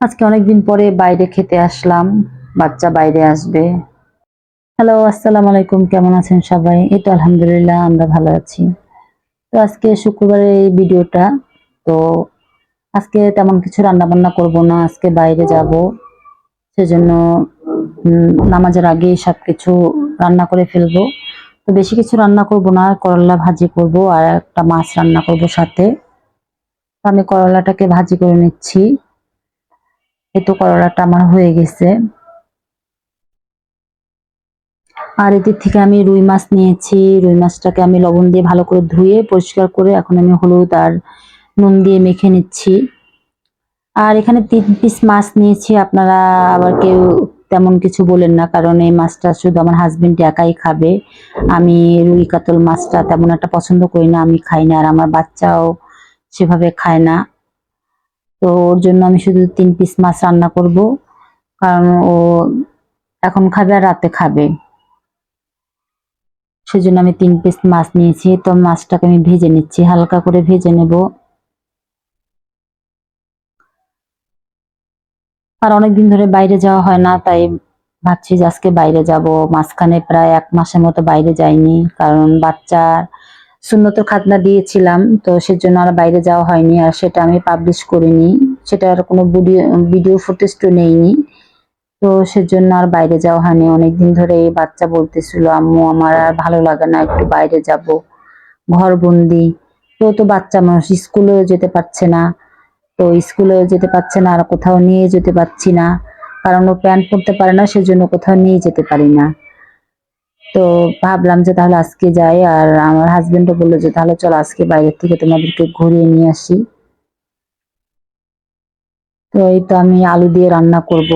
আজকে অনেকদিন পরে বাইরে খেতে আসলাম, বাচ্চা বাইরে আসবে। হ্যালো আসসালামু আলাইকুম, কেমন আছেন সবাই? এই তো আলহামদুলিল্লাহ, আমরা ভালো আছি। তো আজকে শুক্রবারের এই ভিডিওটা, তো আজকে তেমন কিছু রান্না বান্না করব না, আজকে বাইরে যাব। সেজন্য নামাজের আগে সবকিছু রান্না করে ফেলব। তো বেশি কিছু রান্না করব না, করলা ভাজি করব আর একটা মাছ রান্না করব সাথে। আমি করলাটাকে ভাজি করে নিচ্ছি। এই তো করলাটা আমার হয়ে গেছে। আর এদিক থেকে আমি রুই মাছ নিয়েছি। রুই মাছটাকে আমি লবণ দিয়ে ভালো করে ধুয়ে পরিষ্কার করে এখন আমি হলুদ আর নুন দিয়ে মেখে নিচ্ছি। আর এখানে তিন পিস মাছ নিয়েছি। আপনারা আবার কেউ তেমন কিছু বলেন না, কারণ এই মাছটা শুধু আমার হাজবেন্ড একাই খাবে। আমি রুই কাতল মাছটা তেমন একটা পছন্দ করি না, আমি খাই না। আর আমার বাচ্চাও সেভাবে খায় না। তো ওর জন্য আমি শুধু তিন পিস মাছ রান্না করব। কারণ ও এখন খাবে আর রাতে খাবে। সেজন্য আমি তিন পিস মাছ নিয়েছি। তো মাছটাকে আমি ভেজে নিচ্ছি। হালকা করে ভেজে নেব। আর অনেকদিন ধরে বাইরে যাওয়া হয় না, তাই ভাবছি যে আজকে বাইরে যাব। মাঝখানে প্রায় এক মাসের মতো বাইরে যাইনি। কারণ বাচ্চার শূন্যত খাতনা দিয়েছিলাম, তো সেজন্য আর বাইরে যাওয়া হয়নি আর সেটা আমি পাবলিশ করিনি। সেটার কোনো ভিডিও ভিডিও তো নেইনি। তো সেজন্য আর বাইরে যাওয়া হয়নি। অনেকদিন ধরে এই বাচ্চা বলতেছিল, আম্মু, আমার আর ভালো লাগে না, একটু বাইরে যাব ঘর বন্দি তো তো বাচ্চা মানুষ স্কুলেও যেতে পারছে না। তো স্কুলেও যেতে পারছে না, আর কোথাও নিয়ে যেতে পারছি না। কারণ ও প্যান্ট পরতে পারে না, সেজন্য কোথাও নিয়ে যেতে পারি না। তো ভাবলাম যে তাহলে আজকে যাই, আর আমার হাজবেন্ডও বলল যে তাহলে চলো আজকে বাইরের থেকে তোমাদেরকে ঘুরিয়ে নিয়ে আসি। তো এই তো আমি আলু দিয়ে রান্না করব।